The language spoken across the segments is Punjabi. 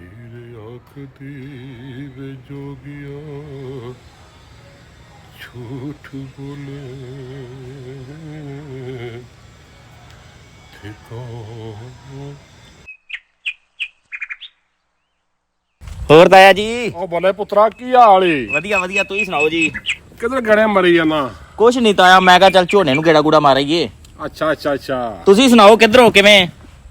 ਹੀਰੇ ਆਖਦੀ ਵੇ ਜੋਗਿਆ ਝੂਠ ਬੋਲੇ। ਠਿਕਾਣਾ। ਹੋਰ ਤਾਇਆ ਜੀ? ਉਹ ਬੋਲੇ ਪੁੱਤਰਾ ਕੀ ਹਾਲ ਏ? ਵਧੀਆ ਵਧੀਆ ਤੁਸੀਂ ਸੁਣਾਓ ਜੀ? ਕਿਧਰ ਗੜੇ ਮਰੀ ਜਾਣਾ ਕੁਛ ਨਹੀਂ ਤਾਇਆ ਮੈਂ ਕਿਹਾ ਚੱਲ ਝੋਨੇ ਨੂੰ ਗੇੜਾ ਗੂੜਾ ਮਾਰਾਈਏ ਅੱਛਾ ਅੱਛਾ ਅੱਛਾ। ਤੁਸੀਂ ਸੁਣਾਓ ਕਿੱਧਰੋਂ ਕਿਵੇਂ?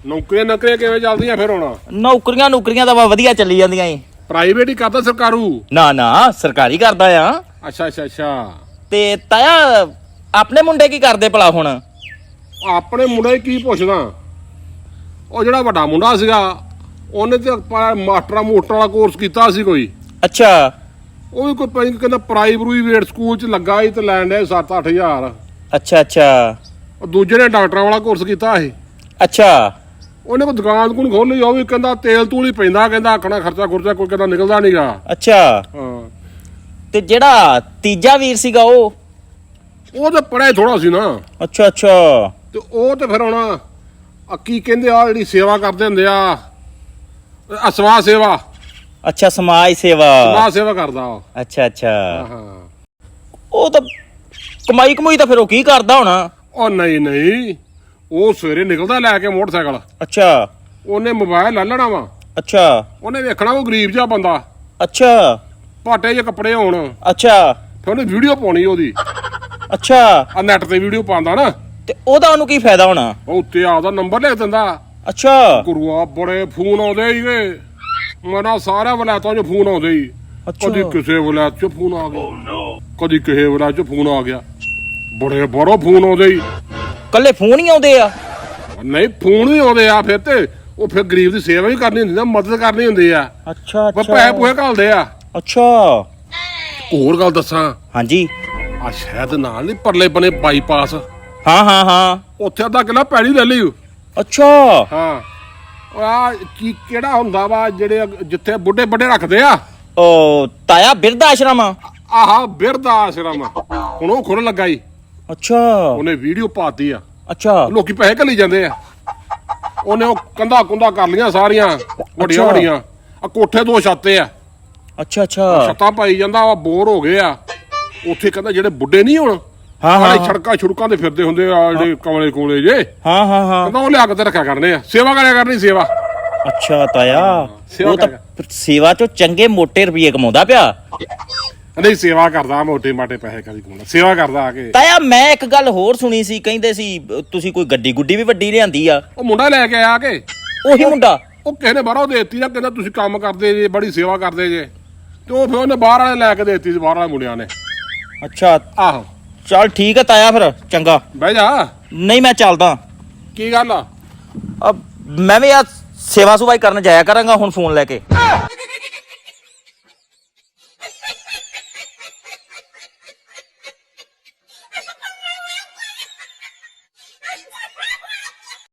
ਨੌਕਰੀਆਂ ਨੌਕਰੀਆਂ ਕਿਵੇਂ ਚੱਲਦੀਆਂ ਫਿਰ ਹੁਣ? ਨੌਕਰੀਆਂ ਨੌਕਰੀਆਂ ਤਾਂ ਵਾ ਵਧੀਆ ਚੱਲੀ ਜਾਂਦੀਆਂ ਏ ਪ੍ਰਾਈਵੇਟ ਹੀ ਕਰਦਾ ਸਰਕਾਰੂ? ਨਾ ਨਾ ਸਰਕਾਰੀ ਕਰਦਾ ਆ। ਅੱਛਾ ਅੱਛਾ ਅੱਛਾ। ਤੇ ਤਾਇਆ ਆਪਣੇ ਮੁੰਡੇ ਕੀ ਕਰਦੇ ਭਲਾ ਹੁਣ? ਆਪਣੇ ਮੁੰਡੇ ਕੀ ਪੁੱਛਦਾ? ਉਹ ਜਿਹੜਾ ਵੱਡਾ ਮੁੰਡਾ ਸੀਗਾ ਉਹਨੇ ਤੇ ਮਾਸਟਰਾਂ ਮੋਟਰ ਵਾਲਾ ਕੋਰਸ ਕੀਤਾ ਸੀ ਕੋਈ। ਅੱਛਾ। ਉਹ ਵੀ ਕੋਈ ਪਈ ਕਹਿੰਦਾ ਪ੍ਰਾਈਵੇਟ ਸਕੂਲ ਚ ਲੱਗਾ ਸੀ ਤੇ ਲੈਣ ਦੇ 7-8000 ਅੱਛਾ ਅੱਛਾ। ਉਹ ਦੂਜੇ ਨੇ ਡਾਕਟਰਾਂ ਵਾਲਾ ਕੋਰਸ ਕੀਤਾ ਸੀ। ਅੱਛਾ। ਉਹਨੇ ਕੋਈ ਦੁਕਾਨ ਕੋਲ ਖੋਲੀ ਉਹ ਵੀ ਕਹਿੰਦਾ ਤੇਲ ਤੂਲ ਹੀ ਪੈਂਦਾ ਕਹਿੰਦਾ ਆਖਣਾ ਖਰਚਾ ਖੁਰਚਾ ਕੋਈ ਕਹਿੰਦਾ ਨਿਕਲਦਾ ਨਹੀਂਗਾ ਅੱਛਾ। ਹਾਂ। ਤੇ ਜਿਹੜਾ ਤੀਜਾ ਵੀਰ ਸੀਗਾ ਉਹ? ਉਹ ਤੇ ਪੜਿਆ ਥੋੜਾ ਸੀ ਨਾ। ਅੱਛਾ ਅੱਛਾ। ਤੇ ਉਹ ਤੇ ਫਿਰ ਹੁਣ ਆ ਕੀ ਕਹਿੰਦੇ ਆ ਜਿਹੜੀ ਸੇਵਾ ਕਰਦੇ ਹੁੰਦੇ ਆ ਅਸਵਾ ਸੇਵਾ। ਅੱਛਾ ਸਮਾਜ ਸੇਵਾ। ਸਮਾਜ ਸੇਵਾ ਕਰਦਾ ਉਹ। ਅੱਛਾ ਅੱਛਾ। ਹਾਂ ਉਹ ਤਾਂ ਕਮਾਈ ਕਮਾਈ ਤਾਂ ਫਿਰ ਉਹ ਕੀ ਕਰਦਾ ਹੋਣਾ? ਉਹ ਨਹੀਂ ਨਹੀਂ। ਉਹ ਸਵੇਰੇ ਨਿਕਲਦਾ ਲੈ ਕੇ ਮੋਟਰਸਾਈਕਲ। ਅੱਛਾ। ਉਹਨੇ ਮੋਬਾਈਲ ਲੈ ਲੈਣਾ ਵਾ। ਅੱਛਾ। ਉਹਨੇ ਵੇਖਣਾ ਉਹ ਗਰੀਬ ਜਿਹਾ ਬੰਦਾ। ਅੱਛਾ। ਪਾਟੇ ਜਿਹੇ ਕੱਪੜੇ ਹੋਣ ਅੱਛਾ। ਫਿਰ ਉਹਨੇ ਵੀਡੀਓ ਪਾਉਣੀ ਉਹਦੀ। ਅੱਛਾ। ਆ ਨੈਟ ਤੇ ਵੀਡੀਓ ਪਾਉਂਦਾ ਨਾ। ਤੇ ਉਹਦਾ ਉਹਨੂੰ ਕੀ ਫਾਇਦਾ ਹੋਣਾ? ਉਹ ਉੱਤੇ ਆਪਦਾ ਨੰਬਰ ਲਿਖ ਦਿੰਦਾ। ਅੱਛਾ। ਗੁਰੂਆ ਬੜੇ ਫੋਨ ਆਉਂਦੇ ਹੀਗੇ ਮਨਾ ਸਾਰਿਆਂ ਵਲਾਇਤਾਂ 'ਚ ਫੋਨ ਆਉਂਦੇ ਹੀ। ਕਦੀ ਕਿਸੇ ਵਲਾਇਤ 'ਚ ਫੋਨ ਆ ਗਿਆ। ਕਦੀ ਕਿਸੇ ਵਲਾਇਤ 'ਚ ਫੋਨ ਆ ਗਿਆ। ਬੜੇ ਬੜੋ ਫੋਨ ਆਉਂਦੇ ਹੀ ਕੱਲੇ ਫੋਨ ਹੀ ਆਉਂਦੇ ਆ। ਨਹੀਂ ਫੋਨ ਹੀ ਆਉਂਦੇ ਆ ਫਿਰ ਤੇ। ਉਹ ਫਿਰ ਗਰੀਬ ਦੀ ਸੇਵਾ ਵੀ ਕਰਨੀ ਹੁੰਦੀ ਨਾ ਮਦਦ ਕਰਨੀ ਹੁੰਦੀ ਆ। ਅੱਛਾ ਪਰ ਪੈਸੇ ਪੂਏ ਘਾਲਦੇ ਆ। ਅੱਛਾ। ਹੋਰ ਗੱਲ ਦੱਸਾਂ। ਹਾਂਜੀ। ਆ ਸ਼ਾਇਦ ਨਾਲ ਨਹੀਂ ਪਰਲੇ ਬਨੇ ਬਾਈਪਾਸ ਹਾਂ ਹਾਂ ਹਾਂ। ਉੱਥੇ ਅੱਧਾ ਕਿਲਾ ਪੈੜੀ ਲੈ ਲਈ। ਅੱਛਾ। ਹਾਂ। ਆ ਕੀ ਕਿਹੜਾ ਹੁੰਦਾ ਵਾ ਜਿਹੜੇ ਜਿੱਥੇ ਬੁੱਢੇ ਵੱਡੇ ਰੱਖਦੇ ਆ? ਉਹ ਤਾਇਆ ਬਿਰਧ ਆਸ਼ਰਮ ਆ। ਆਹਾ ਬਿਰਦਾ ਆਸ਼ਰਮ। ਹੁਣ ਉਹ ਖੁੱਲ੍ਹ ਲੱਗਾ ਈ। ਅੱਛਾ। ਉਹਨੇ ਵੀਡੀਓ ਪਾਤੀ ਆ। ਅੱਛਾ। ਲੋਕੀ ਪੈਸੇ ਘੱਲੀ ਜਾਂਦੇ ਆ। ਉਹਨੇ ਉਹ ਕੰਧਾ ਕੁੰਧਾ ਕਰ ਲੀਆਂ ਸਾਰੀਆਂ ਵੱਡੀਆਂ। ਵੱਡੀਆਂ। ਆ ਕੋਠੇ ਦੋ ਛੱਤੇ ਆ। ਅੱਛਾ ਅੱਛਾ। ਛੱਤਾਂ ਪਾਈ ਜਾਂਦਾ ਵਾ ਬੋਰ ਹੋ ਗਏ ਆ। ਉੱਥੇ ਕਹਿੰਦਾ ਜਿਹੜੇ ਬੁੱਢੇ ਨਹੀਂ ਹੁਣ ਹਾਂ, ਹਾਂ। ਛੜਕਾਂ ਛੁੜਕਾਂ ਤੇ ਫਿਰਦੇ ਹੁੰਦੇ ਆ ਜਿਹੜੇ ਕਮਲੇ ਕੋਲੇ ਜੇ। ਹਾਂ ਹਾਂ ਹਾਂ। ਕਹਿੰਦਾ ਉਹ ਲਿਆ ਕੇ ਤੇ ਰੱਖਿਆ ਕਰਨੇ ਆ। ਸੇਵਾ ਕਰਿਆ ਕਰਨੀ ਸੇਵਾ। ਅੱਛਾ ਤਾਇਆ ਉਹ ਤਾਂ ਸੇਵਾ ਚੋਂ ਚੰਗੇ ਮੋਟੇ ਰੁਪਏ ਕਮਾਉਂਦਾ ਪਿਆ। ਨਹੀਂ ਸੇਵਾ ਕਰਦਾ ਮੋਟੇ ਮਾਟੇ ਪੈਸੇ ਕਦੀ ਕੋਲ ਸੇਵਾ ਕਰਦਾ ਆ ਕੇ। ਤਾਇਆ ਮੈਂ ਇੱਕ ਗੱਲ ਹੋਰ ਸੁਣੀ ਸੀ ਕਹਿੰਦੇ ਸੀ ਤੁਸੀਂ ਕੋਈ ਗੱਡੀ ਗੁੱਡੀ ਵੀ ਵੱਡੀ ਲਿਆਂਦੀ ਆ। ਉਹ ਮੁੰਡਾ ਲੈ ਕੇ ਆਇਆ ਕੇ। ਉਹੀ ਮੁੰਡਾ? ਉਹ ਕਿਸੇ ਨੇ ਬਾਹਰੋਂ ਦੇਤੀ ਨਾ ਕਹਿੰਦਾ ਤੁਸੀਂ ਕੰਮ ਕਰਦੇ ਜੇ ਬੜੀ ਸੇਵਾ ਕਰਦੇ ਜੇ। ਤੇ ਉਹ ਫਿਰ ਉਹਨੇ ਬਾਹਰ ਵਾਲੇ ਲੈ ਕੇ ਦੇਤੀ ਸੀ ਬਾਹਰ ਵਾਲੇ ਮੁੰਡਿਆਂ ਨੇ। ਅੱਛਾ ਆਹੋ। ਚੱਲ ਠੀਕ ਹੈ ਤਾਇਆ ਫਿਰ ਚੰਗਾ। ਬਹਿ ਜਾ। ਨਹੀਂ ਮੈਂ ਚੱਲਦਾ। ਕੀ ਗੱਲ ਆ? ਅਬ ਮੈਂ ਵੀ ਆ ਸੇਵਾ ਸੁਭਾਈ ਕਰਨ ਜਾਇਆ ਕਰਾਂਗਾ ਹੁਣ ਫੋਨ ਲੈ ਕੇ।